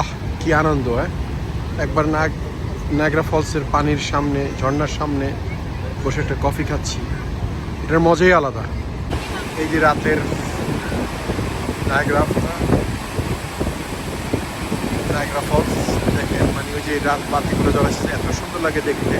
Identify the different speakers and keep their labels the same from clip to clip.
Speaker 1: আহ, কি আনন্দ হ্যাঁ? একবার নাগ নাগরা ফলসের পানির সামনে ঝর্নার সামনে বসে একটা কফি খাচ্ছি। এটার মজাই আলাদা। এই যে রাতের নাগরা নাগরা ফলস, দেখেন মানে ওই যে রাত বাতিগুলো জ্বলাচ্ছে এত সুন্দর লাগে দেখতে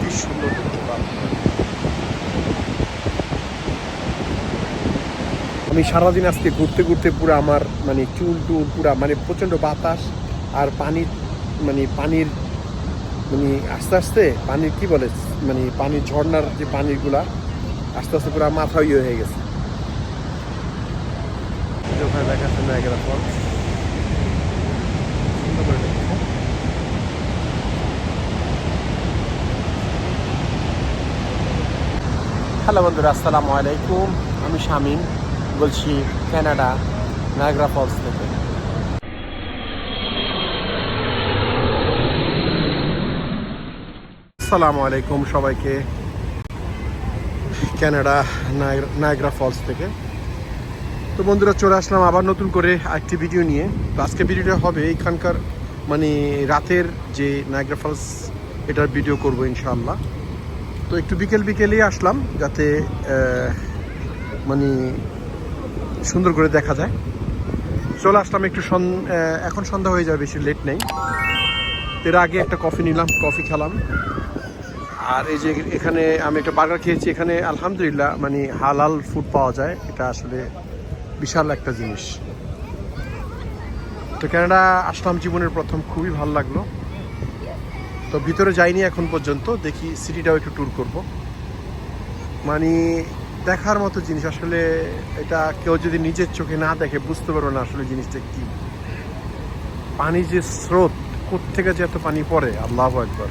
Speaker 1: কি সুন্দর দেখতে বাপরে। আমি সারাদিন আজকে ঘুরতে ঘুরতে পুরো আমার মানে চুল টুল পুরা মানে প্রচণ্ড বাতাস আর পানির মানে পানির মানে আস্তে আস্তে পানির কি বলে মানে পানির ঝর্নার যে পানিগুলা আস্তে আস্তে পুরো মাথা ইয়ে হয়ে গেছে। ওখানে হ্যালো বন্ধুরা, আসসালামু আলাইকুম। আমি শামীম। বলছি, কানাডা নায়গ্রা ফলস থেকে। আসসালামু আলাইকুম সবাইকে। কানাডা নায়গ্রা ফলস থেকে। তো বন্ধুরা, চলে আসলাম আবার নতুন করে একটি ভিডিও নিয়ে। তো আজকে ভিডিওটা হবে এখানকার মানে রাতের যে নায়গ্রা ফলস, এটার ভিডিও করব ইনশাআল্লাহ। তো একটু বিকেল বিকেলেই আসলাম যাতে মানে সুন্দর করে দেখা যায়। চলে আসলাম একটু এখন সন্ধ্যা হয়ে যাবে বেশি লেট নেই। এর আগে একটা কফি নিলাম কফি খেলাম। আর এই যে এখানে আমি একটা বার্গার খেয়েছি, এখানে আলহামদুলিল্লাহ মানে হালাল ফুড পাওয়া যায়। এটা আসলে বিশাল একটা জিনিস। তো কানাডা আসলাম জীবনের প্রথম, খুবই ভালো লাগল। তো ভিতরে যাইনি এখন পর্যন্ত, দেখি সিটিটাও একটু ট্যুর করব। মানে দেখার মতো জিনিস, আসলে এটা কেউ যদি নিজের চোখে না দেখে বুঝতে পারবে না আসলে জিনিসটা কি। পানি যে স্রোত থেকে যে এত পানি পড়ে, আল্লাহ একবার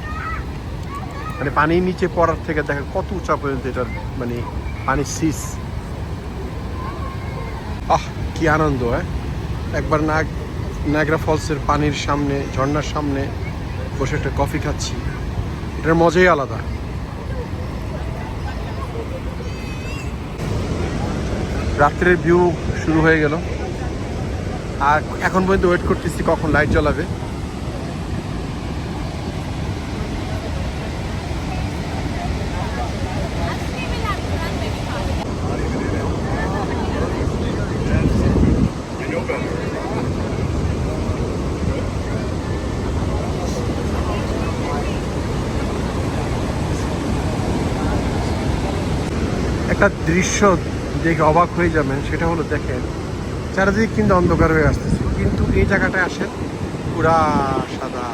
Speaker 1: মানে পানির নিচে পড়ার থেকে দেখা কত উঁচা পর্যন্ত এটার মানে পানির সিস আহ, কি আনন্দ হ্যাঁ? একবার নাগ, নাগরা ফলসের পানির সামনে, ঝর্ণার সামনে বসে একটা কফি খাচ্ছি। এটার মজাই আলাদা। রাত্রের ভিউ শুরু হয়ে গেল। আর এখন পর্যন্ত ওয়েট করতেছি কখন লাইট জ্বলাবে। একটা দৃশ্য দেখে অবাক হয়ে যাবেন, সেটা হলো দেখেন, চারিদিক কিন্তু অন্ধকার হয়ে আসতেছে। কিন্তু এই জায়গাটায় আসেন, পুরা সাদা।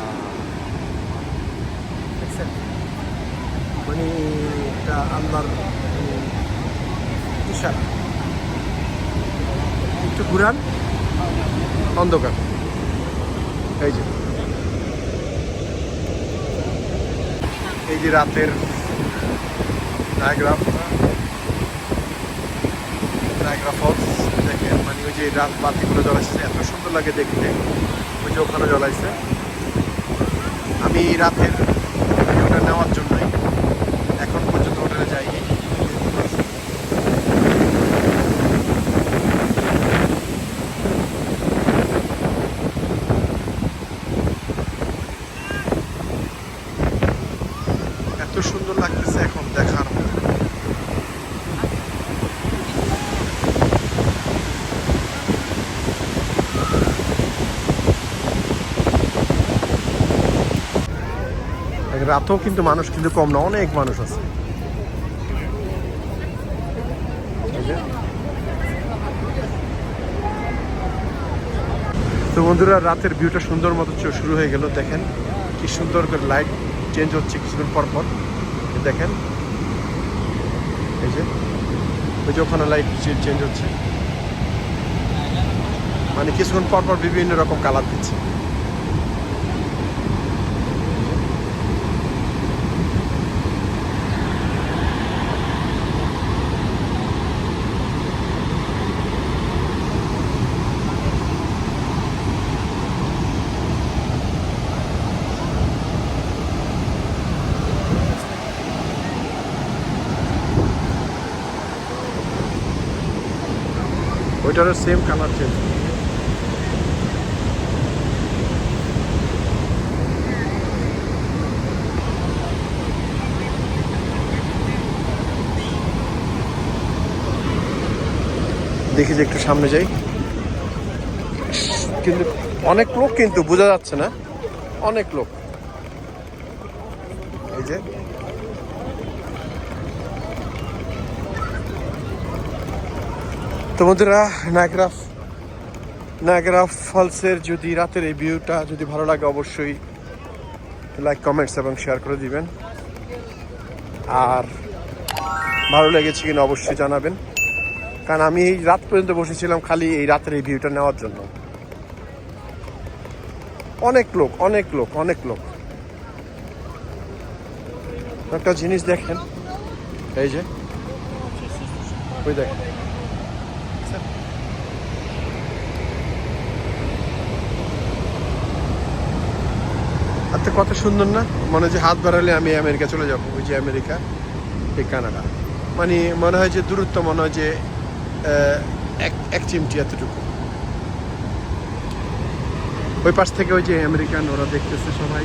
Speaker 1: দেখছেন? মানে এটা আল্লাহর ইশারা। একটু ঘুরান, অন্ধকার। এই যে। এই যে রাতের নায়গ্রা নায়গ্রা ফলস দেখেন মানে ওই যে রাত বাতিগুলো জ্বলাইছে, এত সুন্দর লাগে দেখতে। ওই যে ওখানে জ্বলাইছে। আমি রাতের ভিডিওটা নেওয়ার জন্যই এখন পর্যন্ত হোটেলে যাইনি। এত সুন্দর লাগতেছে এখন দেখার মতো। রাতেও কিন্তু মানুষ কিন্তু কম না, অনেক মানুষ আছে। তো বন্ধুরা, রাতের ভিউটা সুন্দর মতো শুরু হয়ে গেল, দেখেন। কি সুন্দর করে লাইট চেঞ্জ হচ্ছে কিছুক্ষণ পর পর। দেখেন। এই যে ওই যে ওখানে লাইট চেঞ্জ হচ্ছে। মানে কিছুক্ষণ পর পর বিভিন্ন রকম কালার দিচ্ছে। ওইটারও সেম কালার চেঞ্জ দেখি যে একটু সামনে যাই। কিন্তু অনেক লোক কিন্তু, বোঝা যাচ্ছে না। অনেক লোক। এই যে। তো বন্ধুরা নায়গ্রা নায়গ্রা ফলসের যদি রাতের এই ভিউটা যদি ভালো লাগে, অবশ্যই লাইক কমেন্টস এবং শেয়ার করে দিবেন। আর ভালো লেগেছে কিনা অবশ্যই জানাবেন। কারণ আমি এই রাত পর্যন্ত বসেছিলাম খালি এই রাতের এই ভিউটা নেওয়ার জন্য। অনেক লোক অনেক লোক অনেক লোক। একটা জিনিস দেখেন, এই যে, ওই দেখেন। আচ্ছা কত সুন্দর না? মনে হয় যে হাত বাড়ালে আমি আমেরিকা চলে যাব, ওই যে আমেরিকা, এই কানাডা। মানে মনে হয় যে দূরত্ব, মনে হয় যে এক এক চিমটি এতটুকু। ওই পাশ থেকে ওই যে আমেরিকান ওরা দেখতেছে সবাই।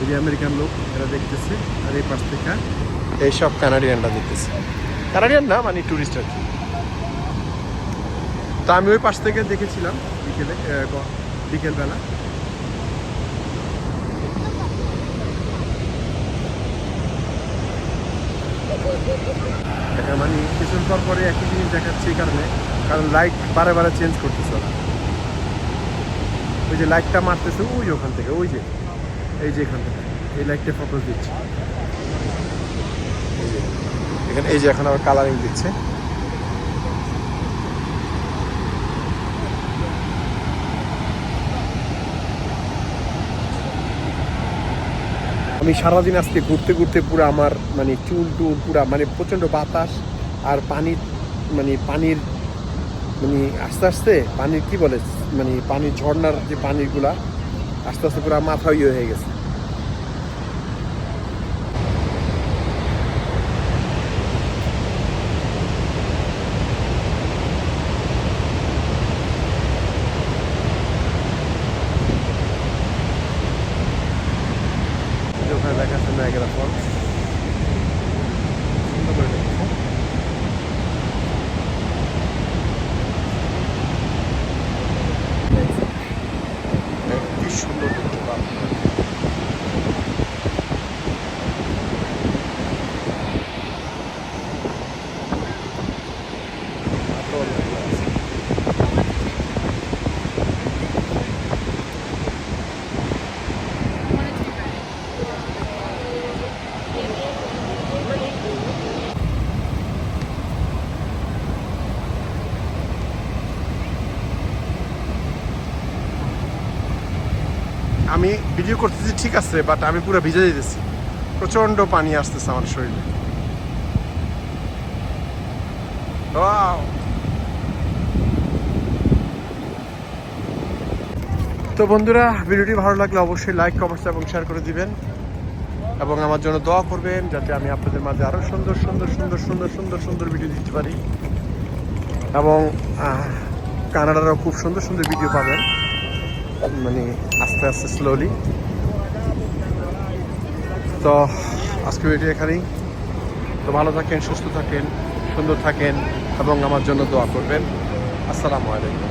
Speaker 1: ওই যে আমেরিকান লোক, এরা দেখতেছে, আর এই পাশ থেকে এইসব কানাডিয়ানরা দেখতেছে। কানাডিয়ান না মানে টুরিস্ট আর কি। তা আমি ওই পাশ থেকে দেখেছিলাম বিকেলে বিকেলবেলা। এটা মানে কিছুদিন পর পরে একই জিনিস দেখাচ্ছে এই কারণে, কারণ লাইট বারে বারে চেঞ্জ করতেছে। ওরা ওই যে লাইটটা মারতেছে ওই ওখান থেকে, ওই যে, এই যে এখান থেকে, এই লাইটটা ফোকাস দিচ্ছে। এখানে, এই যে এখন আবার কালারিং দিচ্ছে। আমি সারাদিন আজকে ঘুরতে ঘুরতে পুরো আমার মানে চুল টুল পুরা মানে প্রচণ্ড বাতাস আর পানির মানে পানির মানে আস্তে আস্তে পানির কী বলে মানে পানির ঝর্নার যে পানিগুলা, আস্তে আস্তে পুরো মাথা ইয়ে হয়ে গেছে এই যে ওখানে দেখাচ্ছে নায়গ্রা ফলস সুন্দর করে দেখো। কি সুন্দর দেখতে বাপরে। এত মেঘলা আছে। আমি ভিডিও করতেছি ঠিক আছে বাট আমি পুরো ভিজে যেতেছি প্রচণ্ড পানি আসতেছে আমার শরীরে! তো বন্ধুরা, ভিডিওটি ভালো লাগলে অবশ্যই লাইক কমেন্টস এবং শেয়ার করে দিবেন। এবং আমার জন্য দোয়া করবেন, যাতে আমি আপনাদের মাঝে আরও সুন্দর সুন্দর সুন্দর সুন্দর সুন্দর সুন্দর ভিডিও দিতে পারি। এবং কানাডারও খুব সুন্দর সুন্দর ভিডিও পাবেন। মানে আস্তে আস্তে স্লোলি তো আজকে ভিডিও এখানেই। তো ভালো থাকেন, সুস্থ থাকেন, সুন্দর থাকেন এবং আমার জন্য দোয়া করবেন। আসসালামু আলাইকুম।